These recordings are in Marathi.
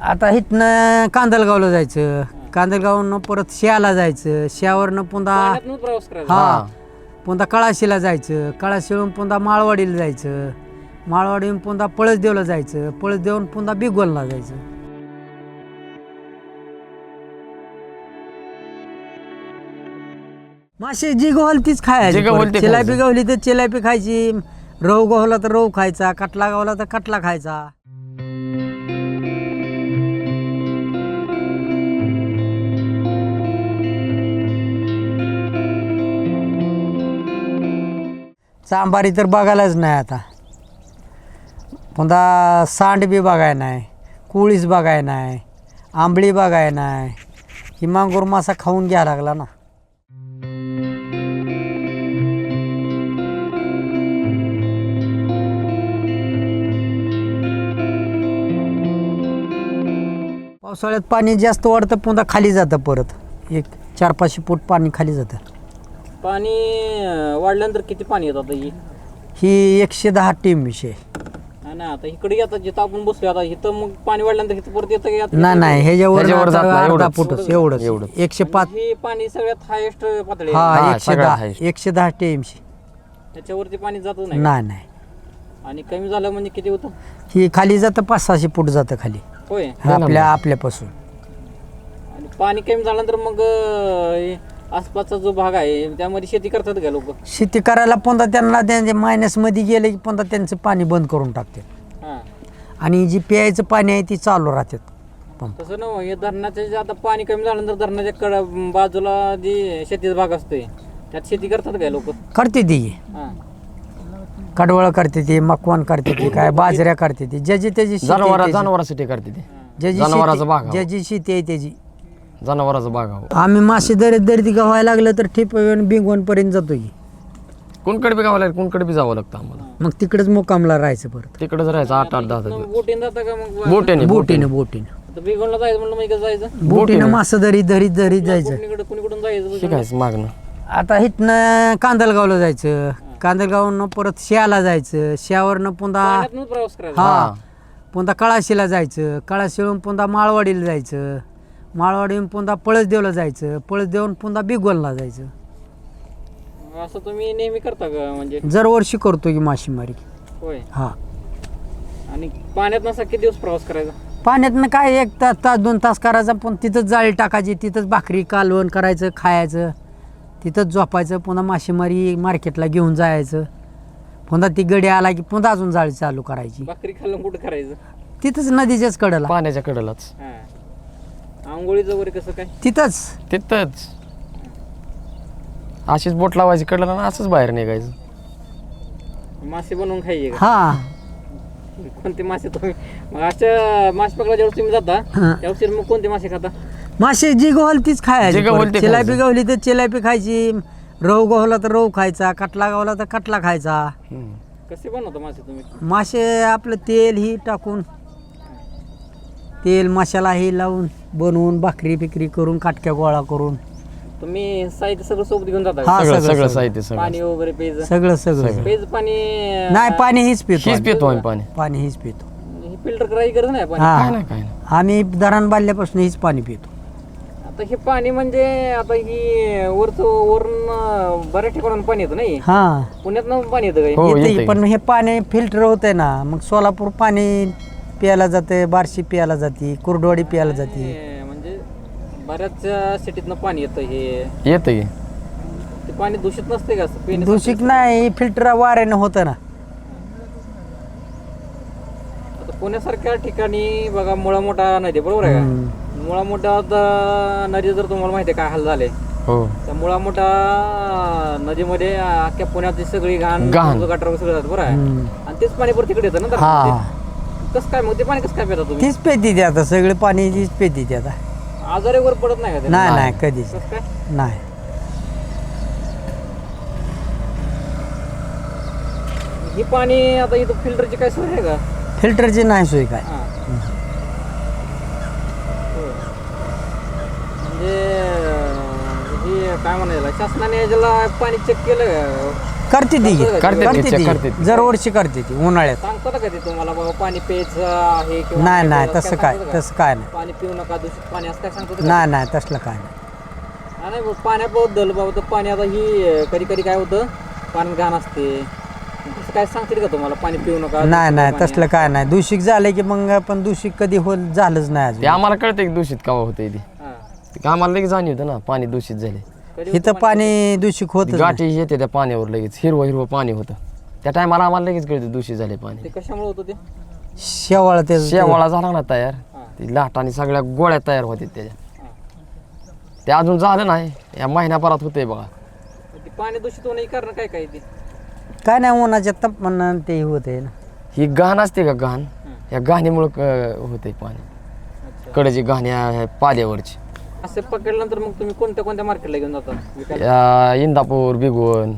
आता इथनं कांदलगावला जायचं. कांदलगावनं परत शियाला जायचं. शियावरनं पुन्हा पाण्यातनं प्रवास करायचा. हा. पुन्हा कळाशीला जायचं. कळाशीवरून पुन्हा माळवाडीला जायचं. माळवाडीहून पुन्हा पळसदेवला जायचं. पळसदेवून पुन्हा बिगोलला जायचं. मासे जी गवल तीच खायची जी गवल ते चिलापी. गवली तर चिलापी खायची. रव गवला तर रव खायचा. कटला गवला तर कटला खायचा. चांबारी तर बघायलाच नाही आता. पुन्हा सांड बी बघाय नाही कुळीस बघाय नाही आंबळी बघाय नाही. ही मांगूर मासा खाऊन घ्या लागला ना. पावसाळ्यात पाणी जास्त वाढतं पुन्हा खाली जातं परत. एक चार पाचशे फूट पाणी खाली जातं. पाणी अं, वाढल्यानंतर किती पाणी येतं आता ही? ही एकशे दहा टीम विषय हा ना आता इकडे आता जिथं आपण बसलो आता इथं मग पाणी वाढल्यानंतर इथं परत येतं की नाही नाही ह्याच्यावर ह्याच्यावर जात नाही, अर्धा एवढंच. फुटच एवढंच. एवढंच. एकशे पाच. हे पाणी सगळ्यात हायेस्ट पातळी आहे. हा हा, एकशे सगळ्यात दहा highest. एकशे दहा टीएमशी त्याच्यावरती पाणी जात नाही? नाही नाही. आणि कमी झालं म्हणजे किती होतं? ही खाली जातं पाच सहाशे फूट जातं खाली. होय. आपल्या आपल्यापासून. आणि पाणी कमी झाल्यानंतर मग अं, हे आसपासचा जो भाग आहे त्यामध्ये शेती करतात का लोक? शेती करायला पुन्हा त्यांना त्यांच्या मायनसमध्ये गेले की पुन्हा त्यांचं पाणी बंद करून टाकते हा. आणि जी प्यायचं पाणी आहे ती चालू राहतात. पंप तसं ना हे धरणाचे जे आता पाणी कमी झाल्यानंतर धरणाच्या कड बाजूला जी शेतीचा भाग असतोय त्यात शेती करतात काय लोक? करते ती. हा. कडवळ करते ती मकवान करते ती काय बाजऱ्या करते ती. ज्याची त्याची शेती आहे जनावरा त्याची. जनावरासाठी करते ते. ज्याची जनावराचा शेती- भाग हा. ज्याची शेती आहे त्याची जनावराचा बाग हा. आम्ही मासे दरीत दरीत गव्हायला लागलं तर ठिप बिंगवण पर्यंत जातो की कोणकडे बी गावाला कोणकडे बी जावं लागतं आम्हाला. मग तिकडेच मुकामला राहायचं परत. तिकडेच राहायचं आठ आठ दहा दहा बोटीन जाता का मग? बोटेने बोटीनं. बोटीनं आता बेगोनला जायचं म्हणलं मग इकडे जायचं? बोटीनं मासं दरीत दरीत दरीत जायचं. कुणीकडे कुणीकडून जायचं शिकायचं मागणं. आता इथनं कांदलगावला जायचं. कांदलगावनं परत शियाला जायचं. शियावरनं पुन्हा पाण्यातनं प्रवास करायचा. हा. पुन्हा कळाशीला जायचं. कळाशीवरून पुन्हा माळवाडीला जायचं. माळवाडीहून पुन्हा पळसदेवला जायचं पळसदेवून पुन्हा बिगोलला जायचं. असं तुम्ही नेहमी करता का म्हणजे? दरवर्षी करतो की मासेमारी. होय. हा. आणि पाण्यात नसा किती दिवस प्रवास करायचा? पाण्यातनं काय एक तास तास दोन तास करायचा पण तिथंच जाळी टाकायची तिथंच भाकरी कालवण करायचं खायचं. तिथंच झोपायचं पुन्हा मासेमारी मार्केटला घेऊन जायचं. पुन्हा ती गडी आला की पुन्हा अजून जाळी चालू करायची. भाकरी खाल्लं कुठं करायचं? तिथंच नदीच्याच कडेला. पाण्याच्या कडेलाच. हा. आंघोळीचं वगैरे कसं काय? तिथंच. तिथंच. अशीच बोट लावायची कडला ना असंच बाहेर निघायचं. मासे बनवून खायचे का? हा. कोणते मासे तुम्ही? मग अशा मासे पकडा ज्यावेळेस तुम्ही जाता हा. त्यावेळेस मग कोणते मासे खाता? मासे जी गवल तीच खायची. जी गवल परत. ते चिलापी खायचं. गवली तर चिलापी खायची रव गवला तर रव खायचा कटला गवला तर कटला खायचा. हम्म. कसे बनवता मासे तुम्ही? मासे आपलं तेल ही टाकून तेल मसाला ही लावून बनवून भाकरी बिकरी करून काटक्या गोळा करून. तुम्ही साहित्य सगळं सोबत घेऊन जाता का? हा सगळं सगळं सगळं सगळं. साहित्य सगळं. पाणी वगैरे पेज? सगळं सगळं पेज पाणी नाही पाणी हीच पितो हीच आम्ही. पितो आम्ही पाणी. पाणी हीच पितो. ही फिल्टर करायची गरज नाही पाणी. काय हा नाही काय नाही. आम्ही धरण बांधल्यापासून हीच पाणी पितो. आता हे पाणी म्हणजे आता ही वरच वरून बऱ्याच ठिकाणून पाणी येतं नाही? हा. पुण्यात पाणी येतं काही हो? पण हे पाणी फिल्टर होतंय ना. मग सोलापूर पाणी प्यायला जाते बार्शी प्यायला जाते कुर्डवाडी प्यायला जाते हे म्हणजे बऱ्याच सिटीतनं पाणी येतं हे येतं की ते पाणी दूषित नसते का असं? दूषिक नाही फिल्टर वाऱ्यानं होतं ना आता पुण्यासारख्या ठिकाणी बघा मुळा मोठा नदी बरोबर आहे. का मुळा मोठा नदी जर तुम्हाला माहिती आहे काय हाल झाले हो त्या मुळा मोठा नदीमध्ये अख्ख्या पुण्याची सगळी घाण घाण. गटार सगळं जातं बरं आहे हम्म. आणि तेच पाणी परत तिकडे येतं ना हा धरणामध्ये. कसं काय मग ते पाणी कसं काय पिता तुम्ही तीच पेती ती आता सगळे पाणी तीच पेती ती आता आजारी वर पडत नाही का ते? नाही नाही कधीच कसं काय नाही ही पाणी आता इथं फिल्टरची काय सोय आहे का फिल्टरची नाही सोय काय हा. होय. म्हणजे ही काय म्हणायला शासनाने याच्याला पाणी चेक केलं का? करते ती. करते करते करते ती, करते ती ती. दरवर्षी करते ती उन्हाळ्यात. सांगतो का ते तुम्हाला बाबा पाणी प्यायचं आहे किंवा नाही नाही प्यायचं, तसं काय सांगतात का? तसं काय नाही. पाणी पिऊ नका दूषित पाणी असं काय का? नाही नाही तसलं काय नाही. हा, नाही बाबा, पाण्याबद्दल बाबा तर पाणी आता ही कधी कधी काय होतं? पाणी घाण असते. तसं काय सांगतील का तुम्हाला? पाणी पिऊ नका नाही दूषित नाही पाणी तसलं काय नाही. दूषिक झालं की मग आपण दूषिक कधी हो झालंच नाही ते अजून आम्हाला कळतं की दूषित का होते ती. हा. ते आम्हाला लगेच जाणवतं ना पाणी दूषित झाले इथं पाणी दूषिक होत? गाठी येते त्या पाण्यावर लगेच हिरवं हिरवं पाणी होतं. त्या टायमाला आम्हाला लगेच कळतं दूषित झाले पाणी. ते कशामुळे होतं ते? शेवाळ ते शेवाळा झाला ना तयार. हा. ती लाटाने सगळ्या गोळ्या तयार होते त्याच्या. हा. ते अजून झालं नाही. या महिन्याभरात होतंय बघा. ते पाणी दूषित होण्याची कारण काय काय ते? काय नाही उन्हाच्या तापमान ते होते ना. ही घाण असते का घाण? या घाणीमुळं होते पाणी. अच्छा. कडची घाण या पाल्यावरची. असे पकडल्यानंतर मग तुम्ही कोणत्या कोणत्या मार्केटला घेऊन जाता? विकायला या इंदापूर बिगवण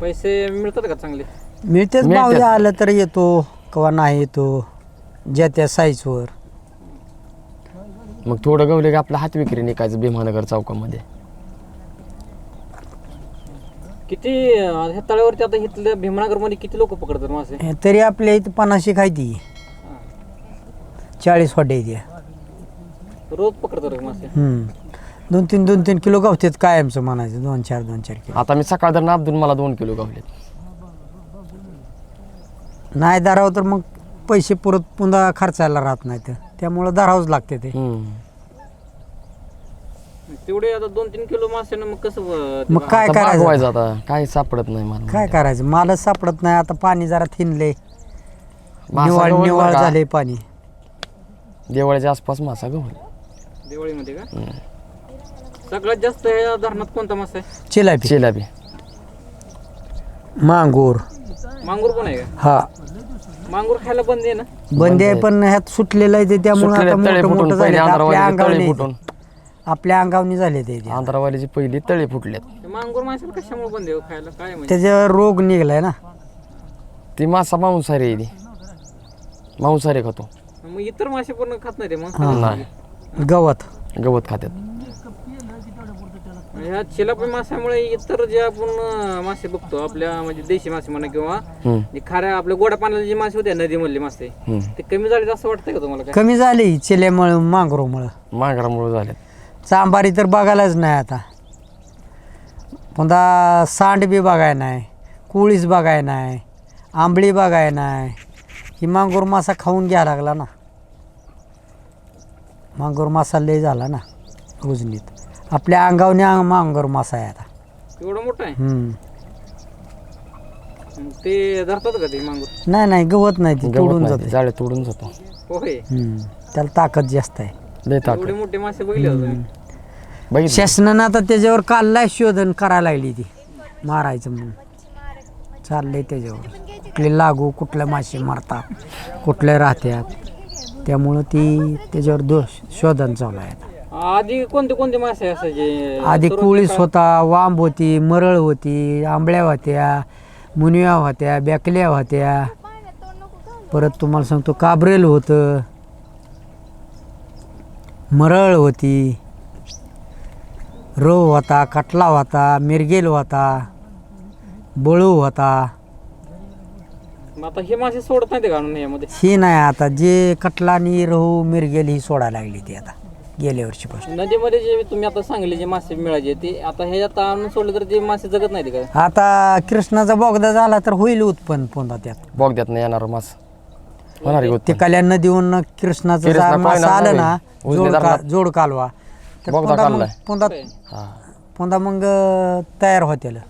पैसे मिळतात का चांगले? मिळतेच आलं तर येतो किंवा नाही येतो ज्या त्या साईजवर मग थोडं गवले की आपला हात विक्री निघायचं भीमानगर चौकामध्ये? किती अं, ह्या तळ्यावरती आता इथल्या भीमनगरमध्ये किती लोक पकडतात मासे तरी आपल्या इथं पन्नाशी खायती चाळीस वाटे इथे रोज पकडतात का मासे. हम्म. दोन तीन दोन तीन किलो गावतात कायमचं म्हणायचं? दोन चार दोन चार किलो. आता मी सकाळ तर नाबदून मला दोन किलो गावले. नाही धरावं तर मग पैसे पुरत पुन्हा खर्चायला राहत नाहीत त्यामुळं धरावंच लागते ते. तेवढे आता दोन तीन किलो मासे मग कसं अं, ते मग काय करायचं? आता. काही सापडत नाही मला काय करायचं? मालच सापडत नाही. आता पाणी जरा थिनले. मासा निवाळ निवाळ. झाले पाणी. दिवाळीच्या आसपास मासा गवल दिवाळीमध्ये का? सगळ्यात जास्त धरणात कोणता मासा आहे? चिलापी चिलाबी मांगूर. मांगूर पण आहे का? हा. मांगूर खायला बंद आहे ना? बंदी आहे पण ह्यात सुटलेलं आहे ते त्यामुळे सुटलेले आता तळे मोठं फुटून. मोठं पहिले झाले आपल्या आंध्रवालीचे तळे अंगावनी फुटून. आपल्या अंगावनी झाले ते ते. आंध्रवालीची पहिली तळे फुटल्यात ते मांगूर माशाला कशामुळे बंद आहे हो खायला? काय म्हणजे त्याच्यावर रोग निघलाय ना. ती मासा मांसाहारी आहे ती. मांसाहारी खातो. मग इतर मासे पण खात नाही ते मग? नाही. गवत. गवत खात्यात. ह्या चिलापी माशामुळे इतर जे आपण अं, मासे बघतो आपल्या म्हणजे देशी मासे म्हणा किंवा हम्म, जे खाऱ्या आपल्या गोड्या पाण्याचे जे मासे होते नदीमधले मासे हम्म. ते कमी झाले असं वाटतंय का तुम्हाला काय? कमी झाली चिल्यामुळं मांगरोमुळं. मांगरामुळे झाल्यात चांबारी तर बघायलाच नाही आता. पुन्हा सांड बी बघाय नाही कुळीस बघाय नाही आंबळी बघाय नाही. ही मांगोर मासा खाऊन घ्या लागला ना. मांगोर मासा लय झाला ना उजनीत. आपल्या अंगावने अंग- मांगोर मासा आहे आता. एवढं मोठं आहे? हम्म. मग ते धरतात का ते मांगूर? नाही नाही गवत नाही ती गवत तोडून नाही, जाते. जाळे तोडून जातो. होय? हम्म. त्याला ताकद जास्त आहे. लय एवढे ताकद मोठे मासे बघितले होते. तुम्ही? बघितलं. शासनानं आता त्याच्यावर काललाय शोधन करायला लागली ती. मारायचं म्हणून. चाललंय त्याच्यावर. कुठले लागू कुठले मासे मारतात कुठले राहत्यात. त्यामुळं ती त्याच्यावर दोष शोधन चालू आहे. आधी कोणते कोणते मासे असायचे? आधी कुळीस होता वांब होती मरळ होती आंबळ्या होत्या मुनिया होत्या बॅकल्या होत्या. परत तुम्हाला सांगतो काब्रेल होतं मरळ होती रोह होता कटला होता मिरगेल होता बळू होता. मग आता हे मासे सोडत नाही ते घालून यामध्ये ही नाही आता जे कटला आणि रोहू मिरगेल ही सोडायला लागली ती आता गेल्या वर्षीपासून नदीमध्ये जे तुम्ही आता सांगले जे मासे मिळायचे ते आता हे आता आणून सोडले तर ते मासे जगत नाही का आता कृष्णाचा बोगदा झाला तर होईल उत्पन्न पुन्हा त्यात बोगद्यात नाही येणार मास होणार आहे ते उत्पन्न. कल्याण देऊन कृष्णाचं कृष्णा जा- मासा पाहिला आलं ना नाही. उजनी जोड का- धरणात. जोड कालवा तर बोगदा पुन्हा मग- काढलाय. पुन्हा होय. हा पुन्हा मग अं, तयार होत्याला